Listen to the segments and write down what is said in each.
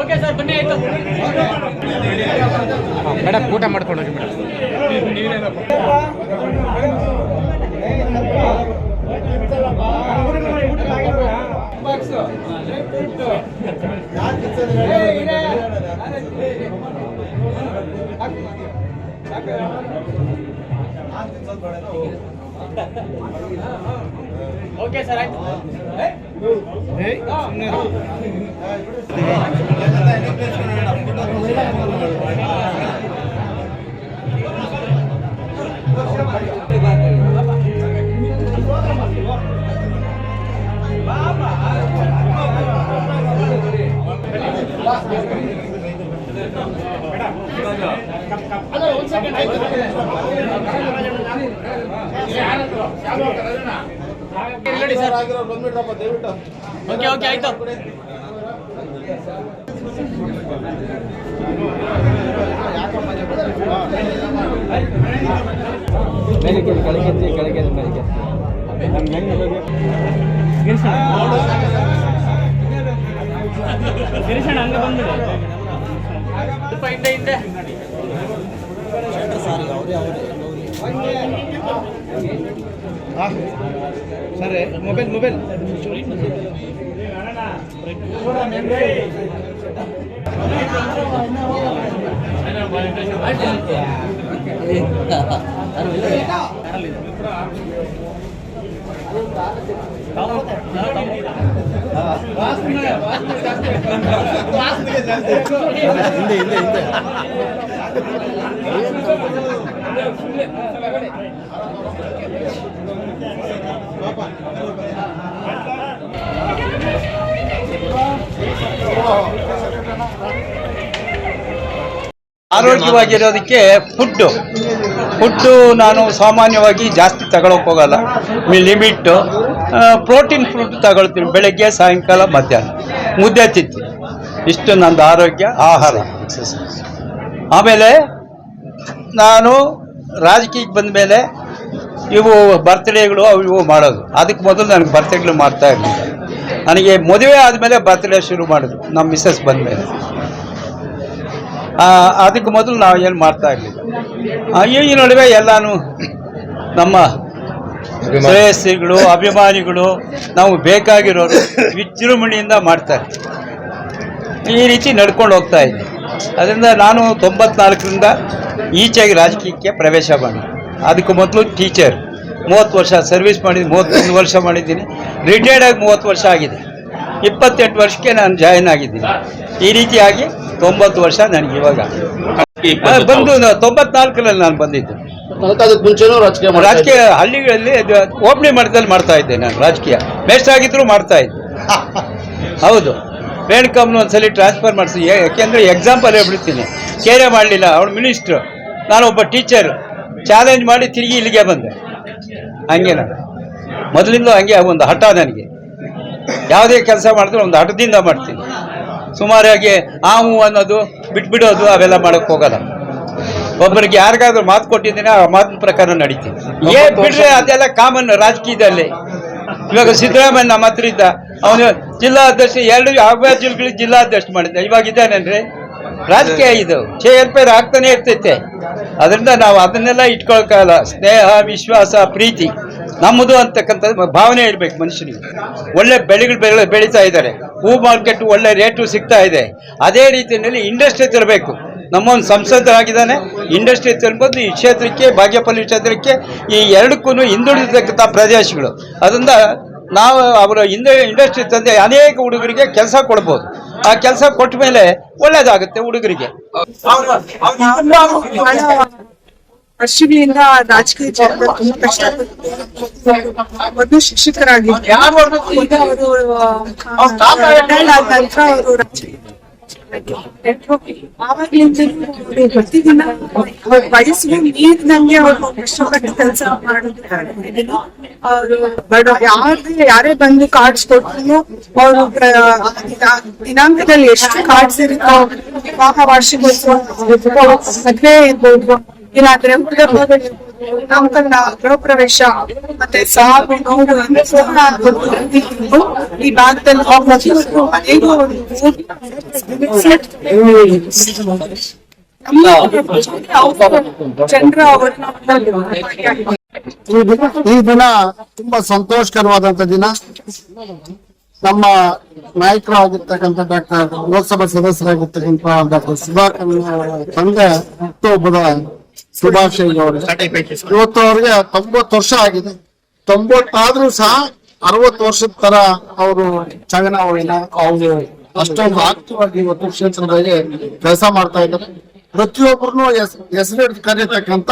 Okay sir ಬನ್ನಿ ಆಯ್ತು. Madam ಊಟ ಮಾಡ್ಕೊಂಡು ಹೋಗಿ ಮೇಡಮ್. ಓಕೆ ಸರ್ ಆಯ್ತು ನೋಡಿ ಸರ್ ಓಕೆ ಓಕೆ ಆಯ್ತು ಮೇಲೆ ಕೆಳಗೆ ಕೆಳಗೆ ಮೇಲೆ ಗಿರೀಶಣ್ಣ ಹಂಗೆ ಬಂದಿದೆ ಸ್ವಲ್ಪ ಹಿಂದೆ ಹಿಂದೆ ಸರಿ ಮೊಬೈಲ್ ಮೊಬೈಲ್ ಹಿಂದೆ ಹಿಂದೆ ಹಿಂದೆ ಆರೋಗ್ಯವಾಗಿರೋದಕ್ಕೆ ಫುಡ್ಡು ನಾನು ಸಾಮಾನ್ಯವಾಗಿ ಜಾಸ್ತಿ ತಗೊಳಕ್ಕೆ ಹೋಗಲ್ಲ. ಲಿಮಿಟ್ಟು ಪ್ರೋಟೀನ್ ಫುಡ್ ತಗೊಳ್ತೀನಿ ಬೆಳಗ್ಗೆ ಸಾಯಂಕಾಲ ಮಧ್ಯಾಹ್ನ. ಮುದ್ದೆ ತಿಂತೀನಿ. ಇಷ್ಟು ನಂದು ಆರೋಗ್ಯ ಆಹಾರ. ಆಮೇಲೆ ನಾನು ರಾಜಕೀಯಕ್ಕೆ ಬಂದ ಮೇಲೆ ಇವು ಬರ್ತ್ಡೇಗಳು ಅವು ಇವು ಮಾಡೋದು. ಅದಕ್ಕೆ ಮೊದಲು ನನಗೆ ಬರ್ತ್ಡೇಗಳು ಮಾಡ್ತಾ ಇರಲಿಲ್ಲ. ನನಗೆ ಮದುವೆ ಆದಮೇಲೆ ಬರ್ತ್ಡೇ ಶುರು ಮಾಡೋದು ನಮ್ಮ ಮಿಸ್ಸಸ್ ಬಂದಮೇಲೆ ಆ, ಅದಕ್ಕೆ ಮೊದಲು ನಾವು ಏನು ಮಾಡ್ತಾ ಇರಲಿಲ್ಲ ಈ ನಡುವೆ ಎಲ್ಲಾನು ನಮ್ಮ ಶ್ರೇಯಸ್ಸಿಗಳು ಅಭಿಮಾನಿಗಳು ನಾವು ಬೇಕಾಗಿರೋರು ವಿಜೃಂಭಣೆಯಿಂದ ಮಾಡ್ತಾರೆ. ಈ ರೀತಿ ನಡ್ಕೊಂಡು ಹೋಗ್ತಾ ಇದ್ದೆ ಅದರಿಂದ ನಾನು ತೊಂಬತ್ನಾಲ್ಕರಿಂದ ಈಚೆಗೆ ರಾಜಕೀಯಕ್ಕೆ ಪ್ರವೇಶ ಮಾಡಿ ಅದಕ್ಕೆ ಮೊದಲು ಟೀಚರ್ ಮೂವತ್ತು ವರ್ಷ ಸರ್ವಿಸ್ ಮಾಡಿದ್ದೀನಿ ಮೂವತ್ತೊಂದು ವರ್ಷ ಮಾಡಿದ್ದೀನಿ. ರಿಟೈರ್ಡ್ ಆಗಿ ಮೂವತ್ತು ವರ್ಷ ಆಗಿದೆ. ಇಪ್ಪತ್ತೆಂಟು ವರ್ಷಕ್ಕೆ ನಾನು ಜಾಯಿನ್ ಆಗಿದ್ದೀನಿ. ಈ ರೀತಿಯಾಗಿ ತೊಂಬತ್ತು ವರ್ಷ ನನಗೆ ಇವಾಗ. ಬಂದು ತೊಂಬತ್ನಾಲ್ಕರಲ್ಲಿ ನಾನು ಬಂದಿದ್ದು. ರಾಜಕೀಯ ರಾಜಕೀಯ ಹಳ್ಳಿಗಳಲ್ಲಿ ಓಪನಿಂಗ್ ಮಾಡಿದಲ್ಲಿ ಮಟ್ಟದಲ್ಲಿ ಮಾಡ್ತಾ ಇದ್ದೆ ನಾನು ರಾಜಕೀಯ. ಮೇಸ್ಟ್ ಆಗಿದ್ರು ಮಾಡ್ತಾ ಇದ್ದೆ. ಹೌದು. ರೇಣುಕಮ್ಮನ ಒಂದ್ಸಲಿ ಟ್ರಾನ್ಸ್ಫರ್ ಮಾಡಿಸಿ ಯಾಕೆಂದ್ರೆ ಎಕ್ಸಾಂಪಲ್ ಹೇಳ್ಬಿಡ್ತೀನಿ. ಕೇರೆ ಮಾಡಲಿಲ್ಲ ಅವಳು ಮಿನಿಸ್ಟ್ರು ಒಬ್ಬ ಟೀಚರ್ ಚಾಲೆಂಜ್ ಮಾಡಿ ತಿರುಗಿ ಇಲ್ಲಿಗೆ ಬಂದೆ. ಹಂಗೆ ನಾನು. ಮೊದಲಿಂದ ಹಂಗೆ ಒಂದು ಹಠ ನನಗೆ. ಯಾವುದೇ ಕೆಲಸ ಮಾಡಿದ್ರು ಒಂದು ಹಠದಿಂದ ಮಾಡ್ತೀನಿ. ಸುಮಾರಾಗಿ ಆವು ಅನ್ನೋದು ಬಿಟ್ಬಿಡೋದು ಅವೆಲ್ಲ ಮಾಡಕ್ ಹೋಗಲ್ಲ. ಒಬ್ಬರಿಗೆ ಯಾರಿಗಾದ್ರೂ ಮಾತು ಕೊಟ್ಟಿದ್ದೀನಿ ಆ ಮಾತಿನ ಪ್ರಕಾರ ನಡೀತೀನಿ ಏ ಬಿಡ್ರೆ ಅದೆಲ್ಲ ಕಾಮನ್ ರಾಜಕೀಯದಲ್ಲಿ. ಇವಾಗ ಸಿದ್ದರಾಮಯ್ಯ ನಮ್ಮ ಹತ್ರ ಇದ್ದ ಅವನು ಜಿಲ್ಲಾಧ್ಯಕ್ಷ ಎರಡು ಯಾವ ಜಿಲ್ಲೆಗಳಿಗೆ ಜಿಲ್ಲಾಧ್ಯಕ್ಷ ಮಾಡಿದ್ದ. ಇವಾಗ ಇದ್ದಾನೇನ್ರಿ? ರಾಜಕೀಯ ಇದು. ಚೇರ್ಪೇರ್ ಆಗ್ತಾನೆ ಇರ್ತೈತೆ. ಅದರಿಂದ ನಾವು ಅದನ್ನೆಲ್ಲ ಇಟ್ಕೊಳ್ಕಲ್ಲ ಸ್ನೇಹ, ವಿಶ್ವಾಸ, ಪ್ರೀತಿ. ನಮ್ಮದು ಅಂತಕ್ಕಂಥ ಭಾವನೆ ಇರ್ಬೇಕು ಮನುಷ್ಯನಿಗೆ. ಒಳ್ಳೆ ಬೆಳೆಗಳು ಬೆಳೆ, ಬೆಳೀತಾ ಇದ್ದಾರೆ. ಹೂ ಮಾರ್ಕೆಟ್ ಒಳ್ಳೆ ರೇಟು ಸಿಗ್ತಾ ಇದೆ. ಅದೇ ರೀತಿಯಲ್ಲಿ ಇಂಡಸ್ಟ್ರಿ ತರಬೇಕು. ನಮ್ಮೊಂದು ಸಂಸದರಾಗಿದ್ದಾನೆ. ಇಂಡಸ್ಟ್ರಿ ತರ್ಬೋದು ಈ ಕ್ಷೇತ್ರಕ್ಕೆ ಭಾಗ್ಯಪಲ್ಲಿ ಕ್ಷೇತ್ರಕ್ಕೆ ಈ ಎರಡಕ್ಕೂ ಹಿಂದುಳಿದಿರ್ತಕ್ಕಂಥ ಪ್ರದೇಶಗಳು. ಅದರಿಂದ ನಾವು ಅವರ ಹಿಂದೆ ಇಂಡಸ್ಟ್ರಿ ತಂದೆ ಅನೇಕ ಹುಡುಗರಿಗೆ ಕೆಲಸ ಕೊಡ್ಬೋದು. ಆ ಕೆಲಸ ಕೊಟ್ಟ ಮೇಲೆ ಒಳ್ಳೇದಾಗುತ್ತೆ ಹುಡುಗರಿಗೆ. ಅಶ್ವಿನಿಯಿಂದ ರಾಜಕೀಯ ಜೀವನ ತುಂಬಾ ಕಷ್ಟ ಮೊದಲು ಶಿಕ್ಷಕರಾಗಿದ್ದಾರೆ ಈಗ ಅವರು ರಿಟೈರ್ಡ್ ಆದ ನಂತರ ಅವರು ರಾಜಕೀಯ ಪ್ರತಿದಿನ ವಯಸ್ಸಿಗೆ ಕಷ್ಟಪಟ್ಟು ಕೆಲಸ ಯಾರೇ ಬಂದು ಕಾರ್ಡ್ಸ್ ಕೊಟ್ಟರು ಅವರು ದಿನಾಂಕದಲ್ಲಿ ಎಷ್ಟು ಕಾರ್ಡ್ಸ್ ಇರುತ್ತೋ ವಿವಾಹ ವಾರ್ಷಿಕೋತ್ಸವ ಮದ್ವೆ ಇರ್ಬೋದು ಇಲ್ಲಾಂದ್ರೆ ಹುಡುಗ ನಾಮಕರಣ ಗೃಹ ಪ್ರವೇಶ ಮತ್ತೆ ಸಾವು ನೋವು ಈ ಭಾಗದಲ್ಲಿ ಈ ದಿನ ತುಂಬಾ ಸಂತೋಷಕರವಾದಂತ ದಿನ. ನಮ್ಮ ನಾಯಕರಾಗಿರ್ತಕ್ಕಂಥ ಡಾಕ್ಟರ್ ಲೋಕಸಭಾ ಸದಸ್ಯರಾಗಿರ್ತಕ್ಕಂಥ ಡಾಕ್ಟರ್ ಸುಧಾಕರ್ ತಂದೆ ಹುಟ್ಟುಹಬ್ಬದ ಶುಭಾಶಯ ಅವರು ಇವತ್ತು ಅವ್ರಿಗೆ ತೊಂಬತ್ತು ವರ್ಷ ಆಗಿದೆ. ತೊಂಬತ್ತಾದ್ರೂ ಸಹ ಅರವತ್ತು ವರ್ಷದ ತರ ಅವರು ಚಗನಾವಳಿನ ಅವರು ಅಷ್ಟೊಂದು ಆಗಿ ಇವತ್ತು ಕ್ಷೇತ್ರದಲ್ಲಿ ಕೆಲಸ ಮಾಡ್ತಾ ಇದ್ದಾರೆ. ಪ್ರತಿಯೊಬ್ಬರನ್ನು ಹೆಸರಿಟ್ಟು ಕರೀತಕ್ಕಂತ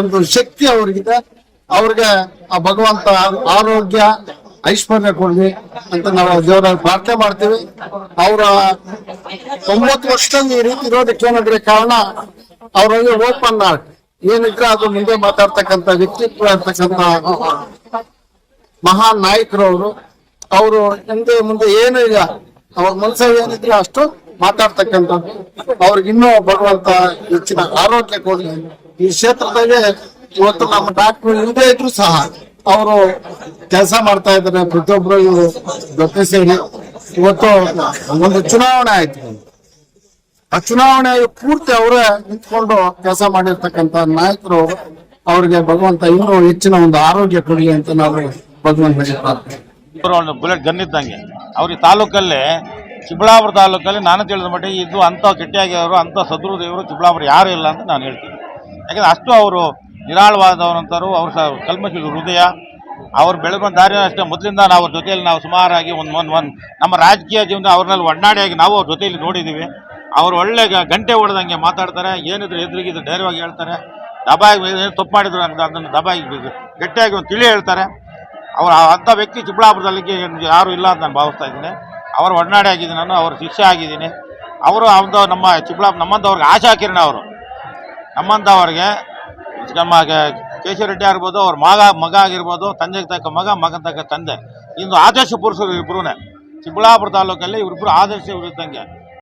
ಒಂದು ಶಕ್ತಿ ಅವ್ರಿಗಿದೆ. ಅವ್ರಿಗೆ ಆ ಭಗವಂತ ಆರೋಗ್ಯ ಐಶ್ವರ್ಯ ಕೊಡ್ಲಿ ಅಂತ ನಾವು ದೇವರ ಪ್ರಾರ್ಥನೆ ಮಾಡ್ತೀವಿ. ಅವರ ತೊಂಬತ್ತು ವರ್ಷದಲ್ಲಿ ಈ ರೀತಿ ಇರೋದಕ್ಕೆ ಏನಾದ್ರೆ ಕಾರಣ ಅವರಲ್ಲಿ ಓಪನ್ ಏನಿದ್ರೆ ಅದು ಮುಂದೆ ಮಾತಾಡ್ತಕ್ಕಂತ ವ್ಯಕ್ತಿತ್ವ ಅಂತಕ್ಕಂತ ಮಹಾನ್ ನಾಯಕರು ಅವರು ಅವರು ಹಿಂದೆ ಮುಂದೆ ಏನು ಇಲ್ಲ. ಅವ್ರ ಮನಸ್ಸಲ್ಲಿ ಏನಿದ್ರೆ ಅಷ್ಟು ಮಾತಾಡ್ತಕ್ಕಂಥದ್ದು. ಅವ್ರಿಗೆ ಇನ್ನೂ ಭಗವಂತ ಹೆಚ್ಚಿನ ಆರೋಗ್ಯ ಕೊಡಲಿ. ಈ ಕ್ಷೇತ್ರದಲ್ಲಿ ಇವತ್ತು ನಮ್ಮ ಡಾಕ್ಟರ್ ಇಲ್ಲದೆ ಇದ್ರು ಸಹ ಅವರು ಕೆಲಸ ಮಾಡ್ತಾ ಇದ್ದಾರೆ. ಪ್ರತಿಯೊಬ್ಬರು ಇವರು ಇವತ್ತು ಒಂದು ಚುನಾವಣೆ ಆಯ್ತು. ಆ ಚುನಾವಣೆ ಪೂರ್ತಿ ಅವರೇ ನಿಂತ್ಕೊಂಡು ಕೆಲಸ ಮಾಡಿರ್ತಕ್ಕಂತ ನಾಯಕರು ಅವ್ರಿಗೆ ಭಗವಂತ ಇನ್ನೂ ಹೆಚ್ಚಿನ ಒಂದು ಆರೋಗ್ಯ ಕೊಡಿ ಅಂತ ನಾವು ಭಗವಂತ ಒಂದು ಬುಲೆಟ್ ಗನ್ ಇದ್ದಂಗೆ. ಅವ್ರಿಗೆ ತಾಲೂಕಲ್ಲಿ ಚಿಕ್ಕಬಳ್ಳಾಪುರ ತಾಲೂಕಲ್ಲಿ ನಾನು ತಿಳಿದ ಮಟ್ಟಿಗೆ ಇದು ಅಂಥ ಗಟ್ಟಿಯಾಗಿರೋರು ಅಂಥ ಸದೃದೇವರು ಚಿಕ್ಕಬಳ್ಳಾಪುರ ಯಾರು ಇಲ್ಲ ಅಂತ ನಾನು ಹೇಳ್ತೀನಿ. ಯಾಕಂದರೆ ಅಷ್ಟು ಅವರು ನಿರಾಳವಾದವರಂತರು, ಅವ್ರ ಸ ಕಲ್ಮಶ ಹೃದಯ, ಅವ್ರು ಬೆಳೆದ ದಾರಿ ಅಷ್ಟೇ. ಮೊದಲಿಂದ ನಾವು ಅವ್ರ ಜೊತೆಯಲ್ಲಿ ನಾವು ಸುಮಾರಾಗಿ ಒಂದು ಒಂದು ಒಂದು ನಮ್ಮ ರಾಜಕೀಯ ಜೀವನ ಅವ್ರನ್ನಲ್ಲಿ ಒಡನಾಡಿಯಾಗಿ ನಾವು ಅವ್ರ ಜೊತೆಯಲ್ಲಿ ನೋಡಿದ್ದೀವಿ ಅವ್ರು ಒಳ್ಳೆ ಗಂಟೆ ಹೊಡೆದಂಗೆ ಮಾತಾಡ್ತಾರೆ. ಏನಿದ್ರು ಎದುರಿಗಿದ್ರು ಧೈರ್ಯವಾಗಿ ಹೇಳ್ತಾರೆ. ದಬಾಯಿ ಏನು ತಪ್ಪು ಮಾಡಿದ್ರು ಅಂತ ಅದನ್ನು ದಬಾಯಿ ಗಟ್ಟಿಯಾಗಿ ಒಂದು ತಿಳಿ ಹೇಳ್ತಾರೆ. ಅವ್ರು ಅಂಥ ವ್ಯಕ್ತಿ ಚಿಕ್ಕಬಳ್ಳಾಪುರದಲ್ಲಿ ಯಾರು ಇಲ್ಲ ಅಂತ ನಾನು ಭಾವಿಸ್ತಾ ಇದ್ದೀನಿ. ಅವರು ಒಡನಾಡಿ ಆಗಿದ್ದೀನಿ ನಾನು, ಅವ್ರ ಶಿಷ್ಯ ಆಗಿದ್ದೀನಿ. ಅವರು ಒಂದು ನಮ್ಮ ಚಿಕ್ಕಬಳ್ಳಾಪುರ ನಮ್ಮಂಥವ್ರಿಗೆ ಆಶಾ ಕಿರಣ ಅವರು. ನಮ್ಮಂಥವ್ರಿಗೆ ನಮ್ಮ ಕೇಶವ ರೆಡ್ಡಿ ಆಗಿರ್ಬೋದು, ಅವ್ರ ಮಗ ಮಗ ಆಗಿರ್ಬೋದು, ತಂದೆಗೆ ತಕ್ಕ ಮಗ ಮಗನ ತಕ್ಕ ತಂದೆ. ಇಂದು ಆದರ್ಶ ಪುರುಷರು ಇಬ್ಬರೂ ಚಿಕ್ಕಬಳ್ಳಾಪುರ ತಾಲೂಕಲ್ಲಿ ಇವರಿಬ್ಬರು ಆದರ್ಶ ಇದ್ದಂಗೆ.